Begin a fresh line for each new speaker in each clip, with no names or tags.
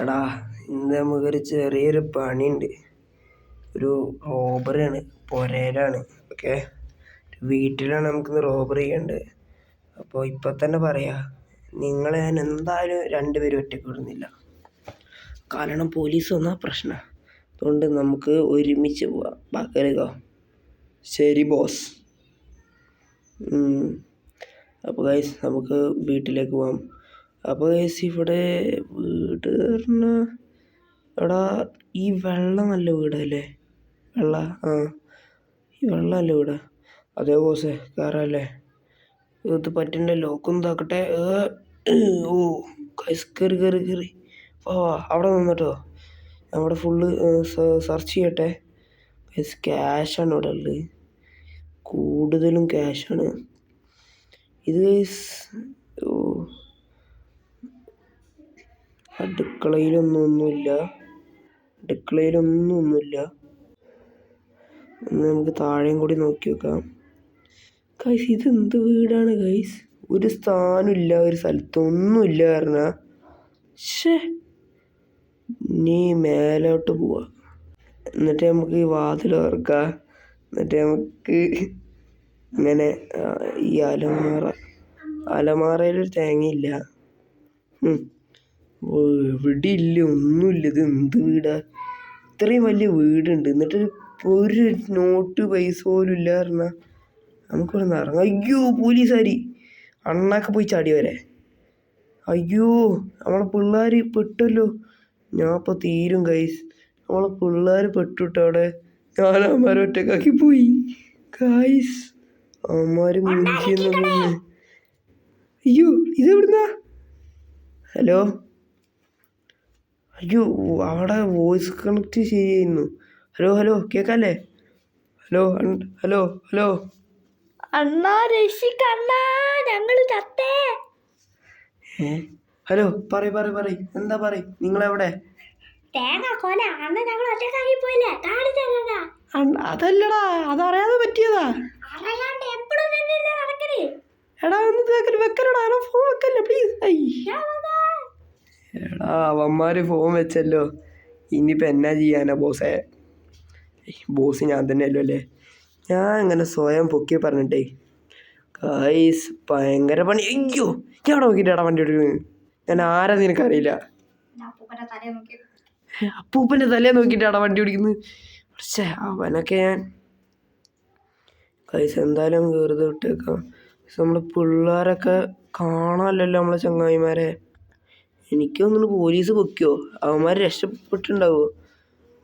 എടാ ഇന്ന് നമുക്കൊരു ചെറിയൊരു പണിയുണ്ട്. ഒരു റോബറിയാണ് പുരയിലാണ് ഓക്കെ? വീട്ടിലാണ് നമുക്കിന്ന് റോബറി ചെയ്യേണ്ടത്. അപ്പോൾ ഇപ്പം തന്നെ പറയാം നിങ്ങൾ ഞാൻ എന്തായാലും രണ്ടുപേരും ഒറ്റയ്ക്ക് വിടുന്നില്ല. കാരണം പോലീസ് വന്നാൽ പ്രശ്നം. അതുകൊണ്ട് നമുക്ക് ഒരുമിച്ച് പോവാം. പകരുക ശരി ബോസ്. അപ്പോൾ ഗൈസ് നമുക്ക് വീട്ടിലേക്ക് പോവാം. അപ്പോൾ ഗൈസ് ഇവിടെ വീട് പറഞ്ഞാൽ എടാ ഈ വെള്ള നല്ല വീടല്ലേ? വെള്ള ആ. ഈ വെള്ള നല്ല വീടാ. അതേ ബോസേ കയറാമല്ലേ ഇത് പറ്റണ്ട ലോക്കൊന്നും ഇതാക്കട്ടെ. ഓ ഗൈസ് കയറി കയറി കയറി വാ അവിടെ നിന്നിട്ടോ. അവിടെ ഫുള്ള് സെർച്ച് ചെയ്യട്ടെ. ഗൈസ് ക്യാഷാണ് ഇവിടെ ഉള്ളത്. കൂടുതലും ക്യാഷാണ് ഇത് ഗൈസ് ഓ അടുക്കളയിലൊന്നും ഒന്നുമില്ല അടുക്കളയിലൊന്നും ഒന്നുമില്ല ഒന്ന് നമുക്ക് താഴെയും കൂടി നോക്കി നോക്കാം ഗൈസ് ഇത് എന്ത് വീടാണ് ഗൈസ് ഒരു സ്ഥാനമില്ല ഒരു സ്ഥലത്തൊന്നുമില്ല കാരണം ഷേ നീ മേലോട്ട് പോവാ. എന്നിട്ട് നമുക്ക് ഈ വാതിൽ തുറക്കാം. എന്നിട്ട് നമുക്ക് ഇങ്ങനെ ഈ അലമാറ. അലമാറയിലൊരു തേങ്ങയില്ല. ഇവിടെ ഇല്ല ഒന്നുമില്ല ഇത് എന്ത് വീടാ ഇത്രയും വലിയ വീടുണ്ട്. എന്നിട്ട് ഒരു നോട്ട് പൈസ പോലും ഇല്ല പറഞ്ഞാൽ നമുക്കിവിടെ നിന്ന് ഇറങ്ങാം. അയ്യോ പോലീസുകാരി അണ്ണാക്കെ പോയി ചാടി വരെ. അയ്യോ നമ്മളെ പിള്ളേർ പെട്ടല്ലോ. ഞാൻ ഇപ്പോൾ തീരും കൈസ് നമ്മളെ പിള്ളേർ പെട്ടുട്ടോ അവിടെ. ഞാൻ ഒറ്റക്കാക്കി പോയി. കായ്സ് മുഞ്ചിയെന്ന് തോന്നുന്നു അയ്യോ ഇതെവിടുന്നാ? ഹലോ? അയ്യോ അവിടെ വോയിസ് കണക്ട് ചെയ്യുന്നു. ഹലോ ഹലോ കേക്കല്ലേ? ഹലോ ഹലോ ഹലോ
അണ്ണാ രക്ഷിക്കണ്ണാ ഞങ്ങൾ ചത്തേ.
ഹലോ പറയ് പറയ് പറയ്. എന്താ പറയ്? നിങ്ങളെവിടെ?
തേങ്ങ കൊല. അണ്ണാ ഞങ്ങൾ ഒറ്റക്കാക്കി പോയില്ലേ? കാണിച്ചാ
അണ്ണാ അതല്ലടാ അതറിയാതെ പറ്റിയതാ.
അറിയാണ്ട് എപ്പോഴും നടക്കൽ?
എടാ ഒന്ന് വെക്കലടാ. ഫോൺ വെക്കല്ലേ പ്ലീസ് എടാ അവന്മാര് ഫോൺ വെച്ചല്ലോ. ഇനിയിപ്പോൾ എന്നാ ചെയ്യാനാ ബോസേ? ബോസ് ഞാൻ തന്നെയല്ലോ അല്ലേ? ഞാൻ ഇങ്ങനെ സ്വയം പൊക്കി പറഞ്ഞിട്ടേ. കായ്സ് ഭയങ്കര പണി. അയ്യോ ഞാൻ അവിടെ നോക്കിയിട്ടാ വണ്ടി എടുക്കുന്നത്? ഞാൻ ആരാ നിനക്കറിയില്ല.
അപ്പൂപ്പന്റെ തലേ നോക്കി.
അപ്പൂപ്പന്റെ തലേ നോക്കിയിട്ടാണ് വണ്ടി ഓടിക്കുന്നത്. പക്ഷേ അവനൊക്കെ ഞാൻ. കൈസ് എന്തായാലും വെറുതെ വിട്ടേക്കാം. നമ്മൾ പിള്ളേരൊക്കെ കാണാമല്ലോ നമ്മളെ ചങ്ങായിമാരെ. എനിക്കൊന്നും പോലീസ് പൊക്കിയോ? അവന്മാർ രക്ഷപ്പെട്ടിട്ടുണ്ടാവോ?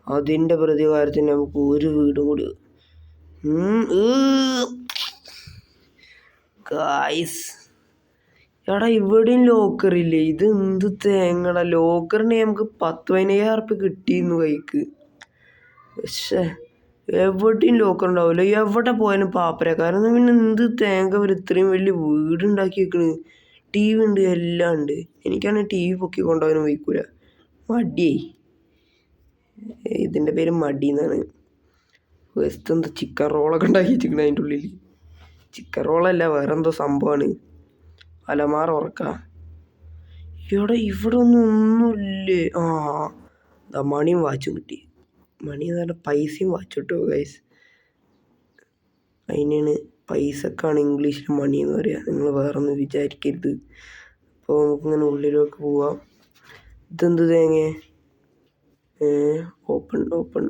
അതിന്റെ പ്രതികാരത്തിന് നമുക്ക് ഒരു വീടും കൂടി. ഗായ്സ് എടാ ഇവിടെയും ലോക്കറില്ലേ ഇത് എന്ത് തേങ്ങടാ? ലോക്കറിനെ നമുക്ക് പത്ത് പതിനയ്യായിരം ഉറുപ്പ്യ കിട്ടിയിരുന്നു കൈക്ക്. പക്ഷേ എവിടെയും ലോക്കർ ഉണ്ടാവില്ല എവിടെ പോയാലും പാപ്പരക്കാരൻ പിന്നെ എന്ത് തേങ്ങ ഒരു ഇത്രയും വലിയ വീടുണ്ടാക്കി വെക്കണ് ടി വി ഉണ്ട് എല്ലാം ഉണ്ട് എനിക്കാണെങ്കിൽ ടി വി പൊക്കി കൊണ്ടുപോകാനും വയ്ക്കൂല. മടിയേ ഇതിന്റെ പേര് മടി എന്നാണ് ഫസ്റ്റ് എന്താ ചിക്കൻ റോളൊക്കെ ഉണ്ടാക്കി വെച്ചിരിക്കണ അതിന്റെ ഉള്ളിൽ ചിക്കൻ റോളല്ല വേറെ എന്തോ സംഭവമാണ് അലമാറ ഉറക്ക. ഇവിടെ ഇവിടെ ഒന്നും ഒന്നുമില്ലേ? ആ മണിയും വാച്ചും കിട്ടി. മണി എന്ന് പറഞ്ഞാൽ പൈസയും വാച്ചും കിട്ടും ഗൈസ് അതിനാണ് പൈസക്കാണ് ഇംഗ്ലീഷിൽ മണി എന്ന് പറയുക നിങ്ങൾ വേറൊന്നും വിചാരിക്കരുത്. അപ്പോൾ നമുക്കിങ്ങനെ ഉള്ളിലേക്ക് പോവാം. ഇതെന്ത് തേങ്ങ? Open open.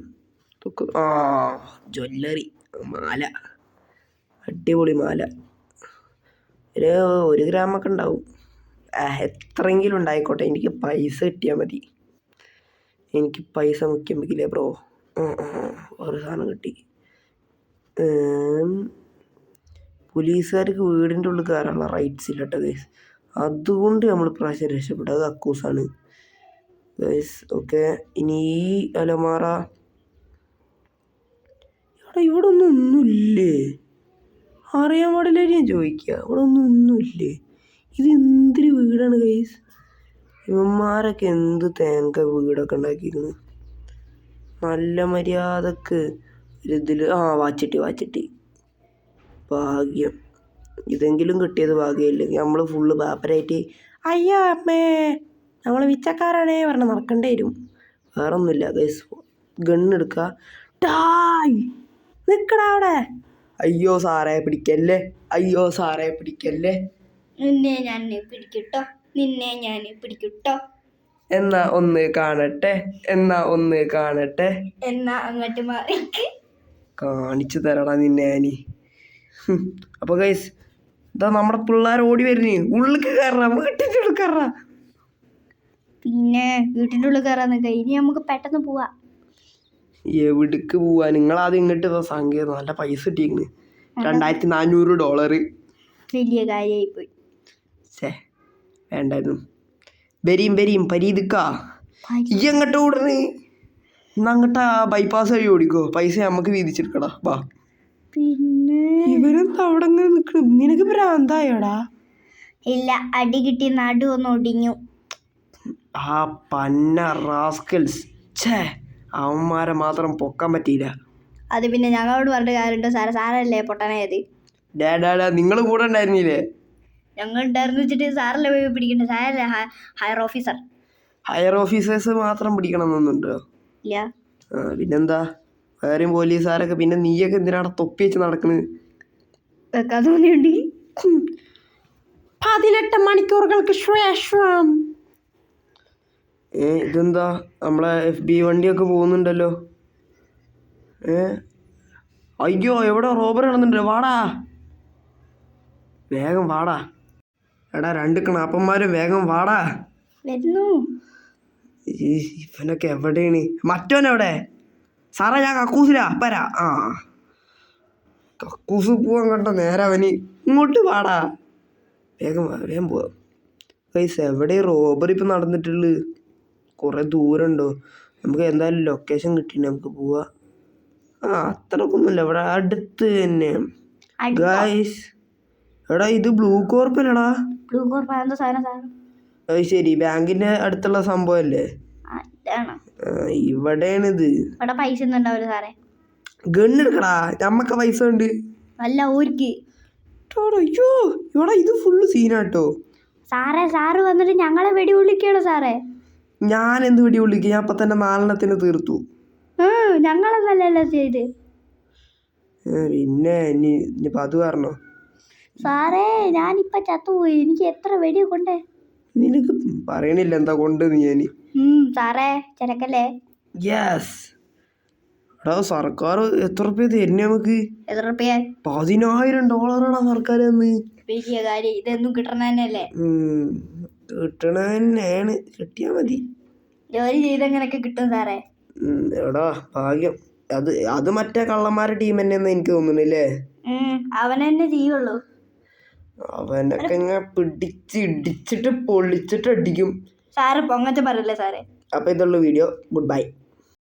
ആ ജ്വല്ലറി മാല. അടിപൊളി മാല. ഒരു ഒരു ഗ്രാമൊക്കെ ഉണ്ടാവും. എത്രയെങ്കിലും ഉണ്ടായിക്കോട്ടെ. എനിക്ക് പൈസ കിട്ടിയാൽ മതി. എനിക്ക് പൈസ മുഖ്യം വെക്കില്ലേ ബ്രോ? ആ ആ ഒരു സാധനം കിട്ടി. പോലീസുകാർക്ക് വീടിന്റെ ഉള്ളിൽ കയറാനുള്ള റൈറ്റ്സ് ഇല്ല കേട്ടോ ഗൈസ് അതുകൊണ്ട് നമ്മൾ പ്രാവശ്യം രക്ഷപ്പെട്ടത് അത് അക്കൂസാണ് ഗൈസ് ഓക്കെ ഇനി ഈ അലമാറ. ഇവിടെ ഒന്നും ഒന്നുമില്ലേ? അറിയാൻ പാടില്ല ഞാൻ ചോദിക്കുക ഇവിടെ ഒന്നും ഒന്നുമില്ലേ? ഇത് എന്തൊരു വീടാണ് ഗൈസ് ഇവന്മാരൊക്കെ എന്ത് തേങ്ങ വീടൊക്കെ ഉണ്ടാക്കിയിരുന്നു നല്ല മര്യാദയ്ക്ക്. ഇതിൽ ആ വാച്ചിട്ടി വാച്ചിട്ടി. ഭാഗ്യം. ഇതെങ്കിലും കിട്ടിയത് ഭാഗ്യമില്ലെങ്കിൽ നമ്മൾ ഫുള്ള് പാപ്പരായിട്ട് അയ്യോ അമ്മേ നമ്മൾ വിച്ചക്കാരാണേ പറഞ്ഞ് നടക്കേണ്ടി വരും. വേറെ ഒന്നുമില്ല ഗൈസ് ഗണ്ണെടുക്കുക ടായ് നിക്കടാ അവിടെ. അയ്യോ സാറേ പിടിക്കല്ലേ? അയ്യോ സാറേ പിടിക്കല്ലേ?
നിന്നെ ഞാൻ പിടിക്കട്ടോ നിന്നെ ഞാൻ പിടിക്കട്ടോ.
എന്നാ ഒന്ന് കാണട്ടെ എന്നാ ഒന്ന് കാണട്ടെ.
എന്നാ അങ്ങോട്ട് മാറിക്ക്.
കാണിച്ചു തരടാ നിന്നെ ആനി ഹും. അപ്പൊ ഗൈസ് ഇതാ നമ്മുടെ പിള്ളേർ ഓടി വരുന്നേ. ഉള്ളിക്ക് കയറാ വീട്ടിന്റെ ഉള്ളിൽ കയറാ
പിന്നെ വീട്ടിന്റെ ഉള്ളിൽ കയറാൻ ഇനി നമുക്ക് പെട്ടെന്ന് പോവാ.
എവിടേക്ക് പോവാ? നിങ്ങൾ ആദ്യം ഇങ്ങോട്ട് സംഖ്യ നല്ല പൈസ കിട്ടിയിരിക്കുന്നു രണ്ടായിരത്തി നാനൂറ് ഡോളർ
വലിയ കാര്യമായി പോയി.
ഛേ വേണ്ടായിരുന്നു. വരിയും വരിയും പരീതിക്കാ. ഈ അങ്ങോട്ട് ഓടണേ എന്നാ അങ്ങോട്ട് ആ ബൈപ്പാസ് വഴി ഓടിക്കോ. പൈസ നമുക്ക് വീതിച്ചെടുക്കടാ. വാ.
പിന്നെ?
ഇവരും അവിടെ അങ്ങനെ നിൽക്കണം നിനക്ക് ഭ്രാന്തായോടാ
ഇല്ല അടി കിട്ടി നടു ഒന്ന് ഒടിഞ്ഞു.
ആ പന്ന റാസ്കൽസ്. ഛേ അവന്മാരെ മാത്രം പൊക്കാൻ പറ്റിയില്ല.
അത് പിന്നെ ഞങ്ങളോട് പറഞ്ഞിട്ട് കാര്യമുണ്ടോ? സാറേ സാറല്ലേ പൊട്ടനായത്
ഡാഡാ നിങ്ങൾ കൂടെ ഉണ്ടായിരുന്നില്ലേ?
ഞങ്ങൾ ഉണ്ടായിരുന്നു വെച്ചിട്ട് സാറല്ലേ പോയി പിടിക്കണ്ടേ? സാറല്ലേ ഹയർ ഓഫീസർ
ഹയർ ഓഫീസേഴ്സ് മാത്രം പിടിക്കണമെന്നൊന്നുണ്ടോ?
ഇല്ല.
പിന്നെന്താ? വേറെയും പോലീസുകാരൊക്കെ പിന്നെ നീയൊക്കെ എന്തിനാണ് തൊപ്പി വെച്ച് നടക്കുന്നത്
വെക്കാൻ തോന്നിയുണ്ട്
പതിനെട്ട് മണിക്കൂറുകൾക്ക് ശേഷം. ഏ ഇതെന്താ? നമ്മളെ എഫ് ബി വണ്ടിയൊക്കെ പോകുന്നുണ്ടല്ലോ. ഏ? അയ്യോ എവിടെ റോബർ നടന്നുണ്ട് വാടാ. വേഗം വാടാ. എടാ രണ്ട് കണാപ്പന്മാരും വേഗം വാടാ.
വരുന്നു.
ഇവനൊക്കെ എവിടെയാണ്? മറ്റവൻ എവിടെ സാറേ ഞാൻ കക്കൂസിലാ. പരാ ആ. കക്കൂസ് പോവാൻ കണ്ട നേരെ അവന് ഇങ്ങോട്ട് വാടാ. വേഗം വേഗം പോവാം. പൈസ എവിടെ റോബറി ഇപ്പം നടന്നിട്ടുള്ളു? കുറേ ദൂരം ഉണ്ടോ നമുക്ക് എന്തായാലും ലൊക്കേഷൻ കിട്ടി നമുക്ക് പോവാ? ആ അത്രക്കൊന്നുമില്ല. ഇവിടെ അടുത്ത് തന്നെ. ഗായ്സ് എടാ ഇത് ബ്ലൂ കോർപ്പല്ലടാ
ബ്ലൂ കോർപ്പ് എന്താ സാധനം സാധനം?
അത് ശരി. ബാങ്കിന്റെ അടുത്തുള്ള സംഭവല്ലേ? ഇവിടെയാണിത്.
ഇവിടെ പൈസ ഒന്നും ഉണ്ടാവില്ല സാറേ.
ഗണ്ണെടുക്കടാ നമ്മക്ക പൈസ ഉണ്ട്.
അല്ല ഊർക്ക്
ടാടാ, അയ്യോ. ഇവിടെ ഇത് ഫുള്ള് സീനാട്ടോ
സാറേ സാറ് വന്നിട്ട് ഞങ്ങളെ വെടി വിളിക്കണോ സാറേ.
ഞാൻ എന്ത് വെടി വിളിക്കുക ഞാൻ അപ്പൊ തന്നെ നാലെണ്ണത്തിന് തീർത്തു.
ഞങ്ങളെന്നല്ലല്ലോ ചെയ്ത്.
പിന്നെ ഇനി അത് പറഞ്ഞോ
സാറേ ഞാനിപ്പോ ചത്തുപോയി. എനിക്ക് എത്ര വെടി കൊണ്ടേ?
നിനക്ക് പറയണില്ല എന്താ കൊണ്ട് ഞാൻ
സാറേ
യെസ് എടാ സർക്കാർ എത്ര റുപ്യ തരുന്നേ നമുക്ക്?
എത്ര റുപ്യ?
പതിനായിരം ഡോളറാണ് സർക്കാർ തന്ന്.
ഇതൊന്നും കിട്ടണ
തന്നെയാണ് കിട്ടിയാൽ മതി.
ജോലി ചെയ്തെങ്ങനൊക്കെ കിട്ടും സാറേ?
എടാ ഭാഗ്യം. അത് അത് മറ്റേ കള്ളന്മാരുടെ ടീം തന്നെയെന്ന് എനിക്ക് തോന്നുന്നില്ലേ
അവനെന്നെ ചെയ്യുള്ളൂ.
അവനൊക്കെ ഇങ്ങനെ പിടിച്ച് ഇടിച്ചിട്ട് പൊളിച്ചിട്ട് അടിക്കും.
സാറ് പൊങ്ങച്ചം പറയല്ലേ സാറേ?
അപ്പോൾ ഇതുള്ള വീഡിയോ. Good bye